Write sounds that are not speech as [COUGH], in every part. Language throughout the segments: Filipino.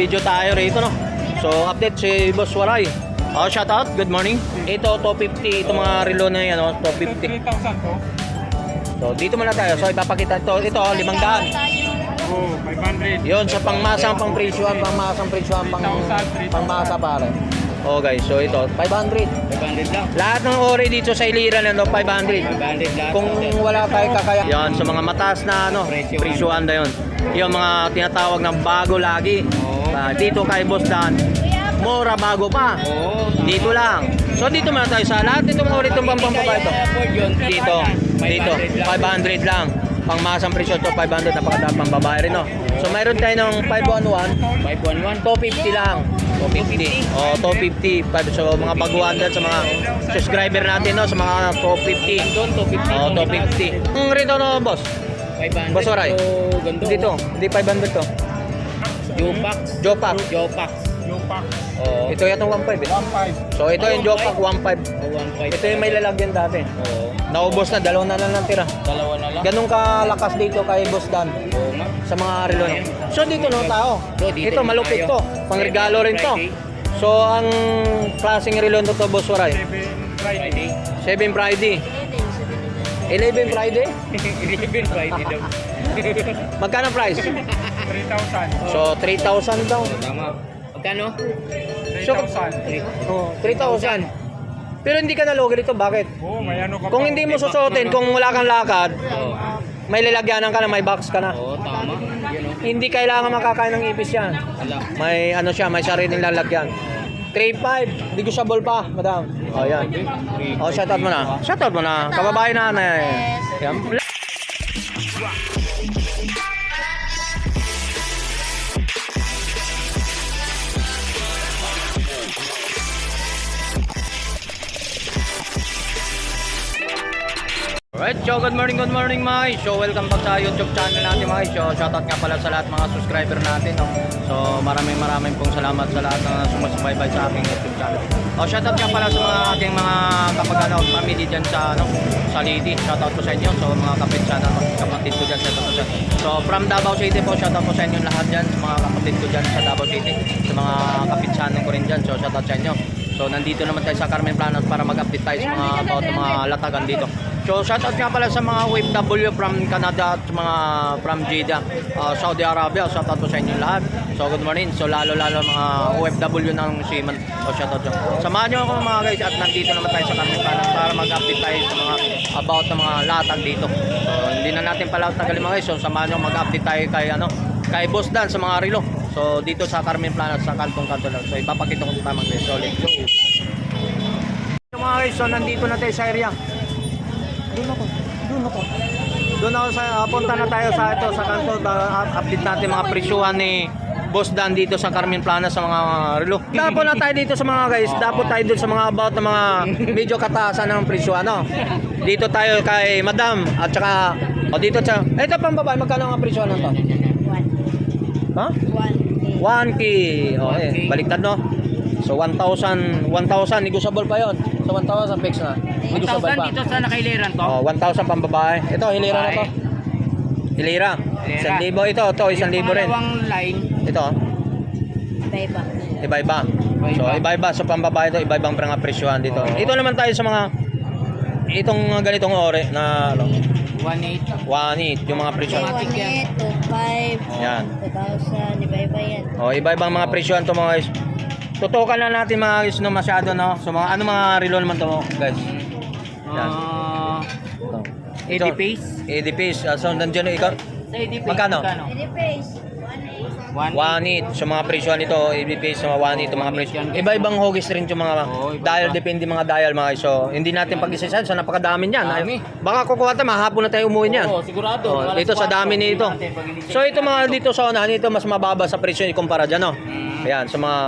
video tayo rito, no? So, update si Boss Waray. Oh, shout out. Good morning. Ito, 250. Ito mga relo na yan, no? 250. 3,000 to. So, dito muna tayo. So, ipapakita ito. Ito, 500. Oh, 500. Yun, sa pangmasang pang presyuhan, pangmasang presyuhan, pang, 3,000, 3,000. pangmasa pare. Oh guys, so ito, 500. 500 lang. Lahat ng ori dito sa Ilira na no, 500. 500 lang. Kung wala tayo kakaya. Yan, sa mga mataas na ano, Presyo. presyuhan na yun. Yung mga tinatawag ng bago lagi. Oo. Ah, dito kay Boss Dan, mura bago pa. Dito lang. So dito muna tayo sa lahat itong ori itong pampambaba ito. Dito, dito, 500 lang. Pangmasang presyo to 500 napakadami pang babae rin no. So mayroon tayo ng 511 511. 250 lang. 250. Oh, 250. Pa- So mga baguhan dyan sa mga subscriber natin no, sa mga 250. Doon, 250. Oh, 250. Ang rito no, boss. 500. Boss Oray. Dito, hindi 500 to. Jopax. Jopak. Jopax. Yung pack. Oo. Ito yatong 1.5 eh. 1,500. So ito yung Jopak 1.5. Oh, 1.5. Ito yung may lalagyan dati. Oo. Naubos na, dalawa na lang natira. Dalawa na lang. Ganun kalakas dito kay Boss Dan Oo nga. sa mga relo. no? So dito no tao. So, dito Ito malupit tayo. to. Pangregalo rin to. So ang klaseng relo nito to Boss Waray. 7 Friday. 7 Friday. 11 Friday? [LAUGHS] 11 Friday daw. Magkano price? [LAUGHS] 3,000. So 3,000 daw. Tama. Magkano? 3,000. Oh, 3,000. Pero hindi ka nalogi dito, bakit? Oo, may ano ka Kung hindi mo susuotin, kung wala kang lakad, Oo. may lalagyanan ka na, may box ka na. Oo, tama. Yun o. Hindi kailangan makakain ng ipis yan. Ala. May ano siya, may sariling lalagyan. 3.5, negotiable pa, madam. Oh, yan. Oh, shoutout mo na. Shoutout mo na. Kababae na na. Yan. Alright, so good morning, good morning mga. So welcome back sa YouTube channel natin mga. So shoutout nga pala sa lahat mga subscriber natin. No? So maraming maraming pong salamat sa lahat na sumusubaybay sa aking YouTube channel. O shoutout nga pala sa mga ating mga kapag-ano, family dyan sa, ano, sa Lady. Shoutout po sa inyo. So mga kapit sana, kapatid ko dyan sa Davao City. So from Davao City po, shoutout po sa inyo lahat dyan. Sa mga kapatid ko dyan sa Davao City. Sa mga kapit sana ko rin dyan. So shoutout sa inyo. So nandito naman tayo sa Carmen Planas para mag-update tayo sa mga about mga latagan dito. So shoutout nga pala sa mga OFW from Canada at mga from Jeddah, uh, Saudi Arabia. Shoutout po sa inyo lahat. So good morning. So lalo lalo mga OFW ng Seaman. So shoutout dyan. Samahan nyo ako mga guys at nandito naman tayo sa Carmen Planas para mag-update tayo sa mga about ng mga latag dito. So hindi na natin pala tagalin mga guys. So samahan nyo mag-update tayo kay ano kay Boss Dan sa mga relo. So dito sa Carmen Planas sa kantong kanto lang. So ipapakita ko sa tamang guys. So let's go. So, mga guys, so nandito na tayo sa area. Doon ako. Doon ako. Doon ako sa uh, punta na tayo sa ito sa kanto uh, update natin mga presyuhan ni Boss Dan dito sa Carmen Plana sa mga relo. [LAUGHS] Dapo na tayo dito sa mga guys. Dapo tayo dito sa mga about ng mga [LAUGHS] medyo kataasan ng presyo ano. Dito tayo kay Madam at saka o dito sa ito pang babae magkano ang presyo nito? Ha? 1K. O eh, baliktad no. So 1,000, 1,000 negotiable pa 'yon. So 1,000 fix na. Negotiable pa. 1,000 dito sa nakailiran to. Oh, 1,000 pang babae. Ito, hilira na to. Hilira. Hilira. 1,000 ito, ito, 1,000 rin. Pangalawang line. Ito, Iba-iba. iba-iba. So, Iba-iba. So, pang babae ito, iba-ibang mga presyohan dito. Oo. Ito naman tayo sa mga itong ganitong ore na ano, 1.8. 1.8, yung mga presyohan. Automatic yan. 1,800, 2,500, Yan. 2,000, iba-iba yan. Oh, iba-ibang mga presyohan to mga guys. Tutukan na natin mga guys no masyado no. So mga ano mga relo naman to guys. Yan. Ah, Ito. 80 pace. 80 pace. Uh, so nandiyan na ikaw. Sa 80 pace. Magkano? Pwede face, 1,800. 1.8 sa mga presyo nito, i-base sa mga 1.8 mga presyo. Iba-ibang hogis rin yung mga iba-iba. dial, depende mga dial mga guys. So, hindi natin pag-isa-isa, so napakadami niyan. Dami. Baka kukuha tayo, mahapon na tayo umuwi niyan. Oo, sigurado. Oh, dito sa 4, dami nito. So, ito mga dito sa unahan, ito mas mababa sa presyo ikumpara dyan, no? Mm. Ayan, sa mga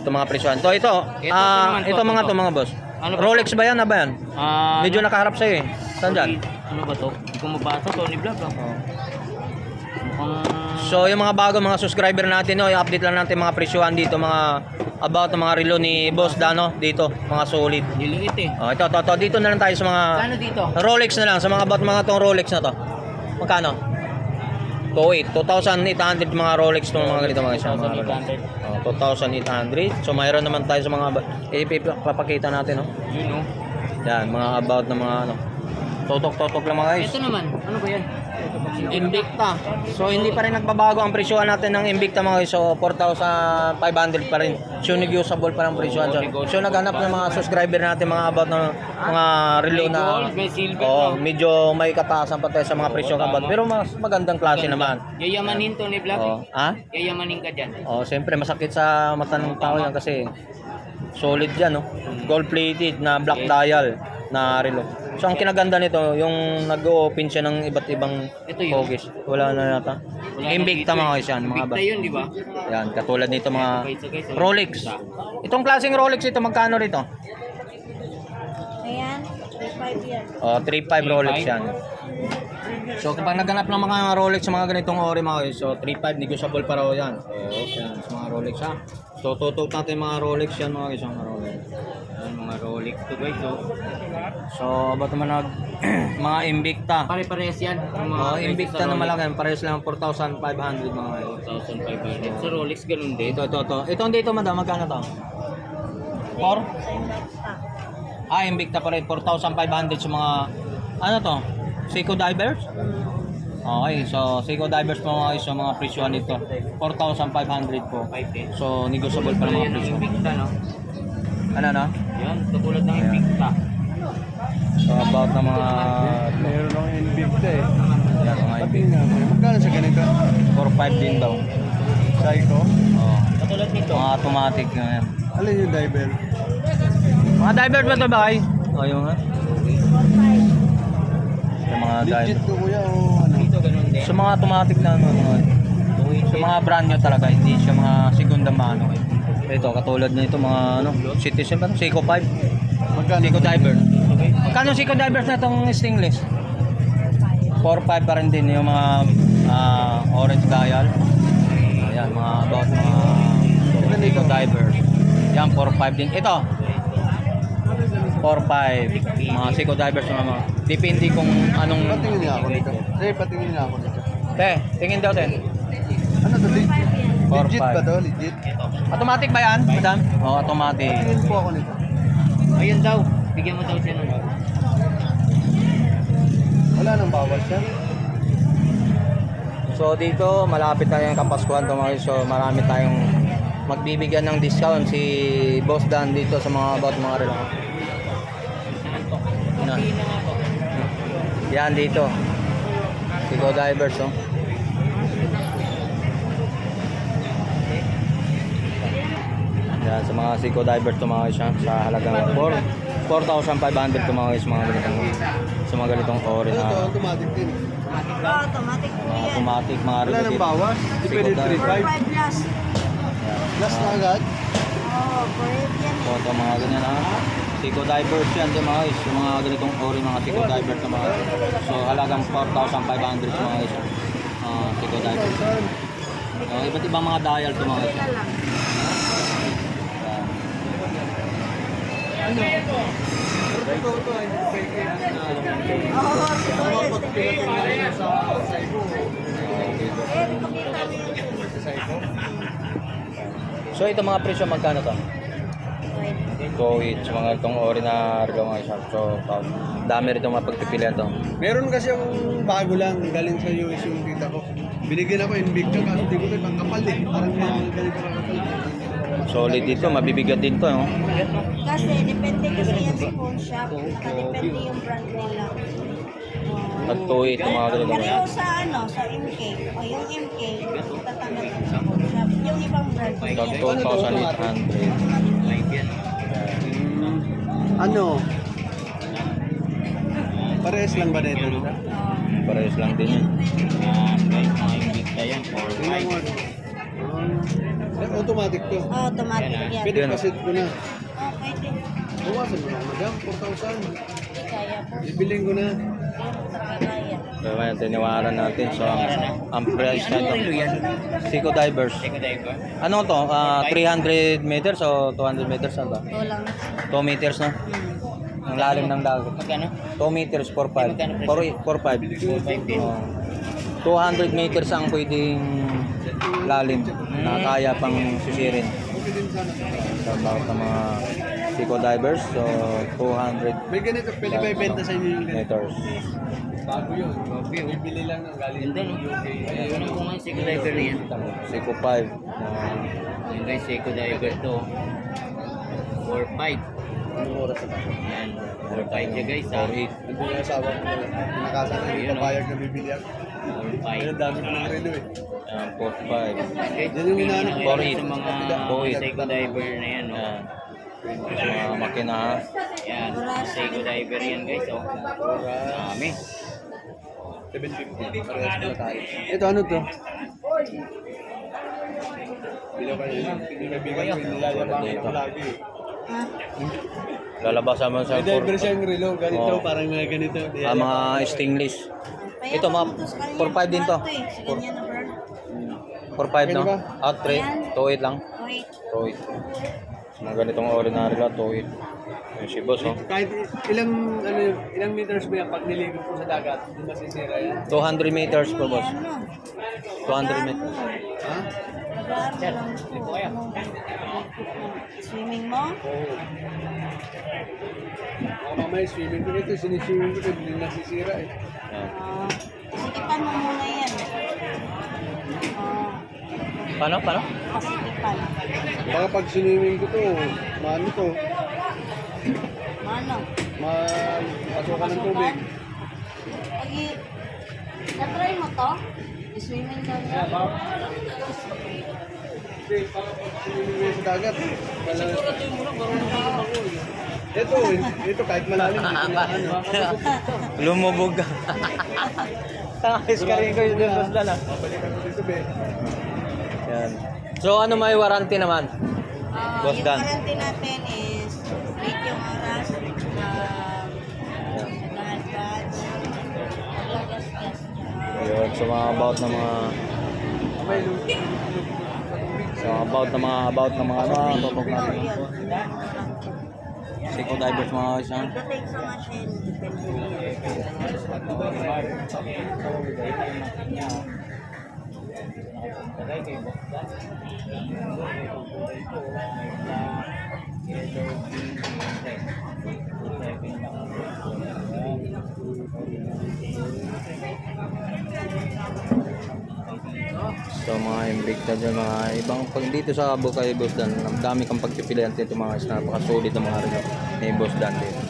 ito mga presyo. Ito, ito. Ito ah, to, ito mga to mga boss. Ano ba Rolex ba yan? Ano ba yan? Ah, Medyo nakaharap sa'yo eh. Saan dyan? Ano ba to? Hindi ko mabasa. Tony Vlog ah. Oh. Mukhang... So yung mga bago mga subscriber natin no, i-update lang natin mga presyohan dito mga about ng mga relo ni Boss Dano dito, mga solid. Diliit eh. Oh, ito, ito, ito, dito na lang tayo sa mga Kano dito? Rolex na lang, sa mga about mga tong Rolex na to. Magkano? 2.8. 2,800 mga Rolex ng mga ganito mga isa. Mga Rolex. 2,800. Oh, 2,800. So mayroon naman tayo sa mga ipapakita natin, no? Yun oh. Yan, mga about na mga ano. Totok-totok lang mga guys. Ito naman, ano ba yan? Invicta. So hindi pa rin nagbabago ang presyohan natin ng Invicta mga guys. So 4,500 pa rin. So negotiable pa ng presyohan. So, so naghanap ng mga subscriber natin mga about ng mga relo na oh, medyo may kataasan pa tayo sa mga presyo tama. about. Pero mas magandang klase naman. Yayamanin to ni Vlog. Oh, ah? Yayamanin ka dyan. Oh, siyempre masakit sa mata ng tao yan kasi solid yan, no? Gold plated na black dial na relo. So ang kinaganda nito, yung nag-open siya ng iba't ibang Ito yun. focus. Wala na yata. Wala na Invicta dito mga guys yan, mga ba. Invicta yun, di ba? Yan, katulad nito mga. Rolex. Itong klaseng Rolex ito, magkano rito? Ayan, 3.5 yan. Oh, 3.5 Rolex yan. So kapag naghanap ng mga Rolex sa mga ganitong ori mga guys, so 3.5 negotiable pa raw yan. Oh, yan, sa mga Rolex ha. So tutok natin mga Rolex yan mga guys, mga Rolex. To guys. So, So, ba't naman nag [CLEARS THROAT] mga Invicta? pare-parehas yan. Mga Oh, prices Invicta sa na Rolex. malaki, parehas lang 4,500 mga guys. 4,500. Sa Rolex, ganun din. Ito, ito, ito. Ito dito madam, magkano to? 4? Sa Invicta. Ah, Invicta pa rin, 4,500 sa mga, ano to? Seiko Divers? Okay, so Seiko Divers po mga guys, so mga presyohan nito. 4,500 po. 5 din. So, negotiable pa ng mga presyo. Invicta, no? Ano na? Yan, katulad ng Invicta. So, about na mga, Meron akong Invicta eh. yan, mga Invicta. Magkano sa ganito? 4,500 din daw. Psycho? Oh. Katulad nito. Mga automatic na yan. Alin yung diver? Mga divers ba ito ba kayo? O, yung nga. 4.5. Yung mga divers. Legit ko kuya o ano? Dito, ganun din. So mga automatic na ano, mga, so mga brand new talaga, hindi siya mga segunda mano. Ito, katulad nito mga ano, Citizen ba? Seiko 5, Magkano? Seiko Diver. Magkano Seiko Divers na itong stainless? 4-5 pa rin din yung mga ah, orange dial. Ayan, mga about mga Seiko Divers. Yan, 4-5 din. Ito, 4-5. Mga Seiko Divers na mga. Depende kung anong... Patingin niya ako nito. Sige, patingin niya ako nito. Te, tingin daw, te. Ano to? Legit, Four, legit five. ba to? Legit? Automatic ba yan, madam? Oo, automatic. Tingin po ako nito. Ayun daw. Bigyan mo daw siya nun. Wala nang bawas yan. So dito, malapit tayong Kapaskuhan to mga guys. So marami tayong magbibigyan ng discount si Boss Dan dito sa mga about mga relo. Yan. Yan dito. Sigo Divers, oh. Yan, sa mga Sigo Divers to mga ha, sa halagang 4 4,500 to mga guys, mga ganitong sa mga ganitong ori na automatic din. Automatic po yan. automatic, mga Wala nang bawas. Depende Sigo 3.5. 4.5 plus. Plus na agad. Oh, correct yan. So, ito mga ganyan ha. Seiko divers yan ito mga guys. Yung mga ganitong ori mga Seiko divers na mga So, halagang 4,500 sa mga guys. Uh, Seiko divers. So, iba't ibang mga dial ito mga guys. Ito. Oo, siguro yan. Eh, pakita mo yun. So, ito mga presyo magkano to? Go each mga itong ori na relo mga guys. So, dami rin itong mga pagpipilian to. Meron kasi akong bago lang galing sa US yung tita ko. Binigyan ako Invicta kasi di ko ito ibang kapal eh. Parang mga na kapal. Solid dito, mabibigat din to, no? Kasi depende kasi yan sa phone shop, depende yung brand nila. Pag tuwi, tumawag talaga. Pero sa ano, sa MK, o yung MK, tatanggap sa phone shop. Yung ibang brand. Pag 2,800. Ano? Pares lang ba dito? Pares lang din yan. Uh, 5,900 yan or 5,000 automatic to. Oh, automatic yan. Pwede Yan. pasit ko na. Oh, pwede. Bawasan mo na, madam. 4,000. Hindi kaya po. Ibiling ko na. Kaya. So, ayan, tiniwaran natin. So, ang, ang price na relo ito. yan? Seiko Divers. Ano to? Ah, 300 meters o 200 meters na ba? Ito lang. 2 meters na. Hmm. Ang lalim ng dagat. Magkano? 2 meters, 4.5. 4.5. 4,500 din. Oh. 200 meters ang pwedeng lalim na kaya pang sisirin. Okay. So, about ng mga Seco divers. So, 200 May ganito, pwede ba ibenta sa inyo yung ganito? meters. Bago yun. Bibili lang ng galing Ganda no? Ano kung ang Seiko diver na yan? Seco 5. Uh, Yung guys, Seiko diver to. 4-5. Anong oras na? Yan. 4-5 niya guys ha. 4.8. Ando yung asawa ko. Pinakasan na yung papayag na bibili ako. 4-5. Ayun, dami ko ng relo eh. Uh, 4.5. Guys, Yan yung inaano ko. pili na kayo sa mga. Seiko diver na yan. No? Yan. Mga makina ha. Yan. Seiko diver yan guys. Oh. Dami. 750. Parehas pala tayo. Ito ano to? Bilo kayo yun. Yung kaibigan ko, nilalabangin ako lagi eh. Ha? Lalabasan mo sa May diver 4. siyang relo. Ganito, Oo. parang mga ganito. Ah, mga stainless. Kaya Ito, mga papuntos ka niya, 4.5 din to. brand eh. Sa ganyan na brand. 4.5 no? Ano ba? Out 3. 2.8 lang. Wait. 2.8. Mga ganitong ordinary lang, 2.8. Yung si boss, oh. Kahit ilang ano ilang meters ba yan pag niligo po sa dagat, hindi masisira yan. 200 meters po, boss. Ano? 200 meters. Ha? Nag-aaral lang po. Swimming mo? Oo. Ako mamaya swimming ko ito, siniswimming ko ito, hindi nasisira eh. Yan. Ah, sikipan mo muna yan. Ah, Paano? Paano? pasikipan. Baka pag swimming ko to, maano to, Ano? mapasukan ng tubig. Pag i- na-try mo to? Ka na? Swimming ko sa dagat, wala. Ito, eh, ito kahit malalim, na. [LAUGHS] Lumubog [LAUGHS] ka. Tangis ka rin ko yung lang. Dito, be. Yan. So ano may warranty naman? Boss yung warranty natin is so mga about na mga lu- so about na mga about na mga ano, tutok natin. Seco divers mga ha? Nagtatake sa imbigta dyan, mga ibang pag dito sa Bukay Boss Dan, ang dami kang pagpipilian dito mga guys, napakasulit ang mga relo ni Boss Dan dito.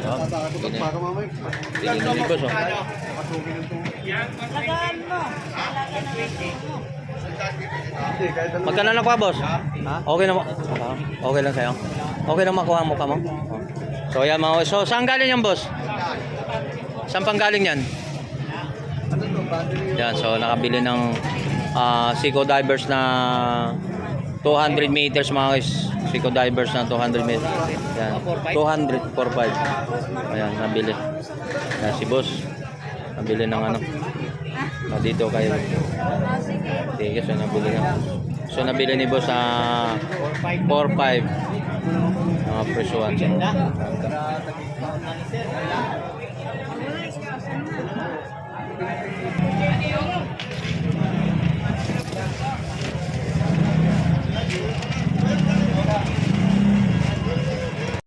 Mamaya. Tingin ni Boss, oh. Ng. Lagaan mo. Mo. Ano. Magkano na pa, boss? Ha? Okay na mo. Okay lang sa'yo. Okay lang makuha mo ka mo. So yan mga So saan galing yan, boss? Saan pang galing yan? Yan, so nakabili ng ah, Seco Divers na 200 meters mga guys. Seco Divers na 200 meters. Yan. 200, 45. Ayan, nabili. Yan, si boss. Nabili ng ano. Ah, dito kay Ah, sige. So nabili na. So nabili ni boss sa 4-5. Mga presyuhan. So,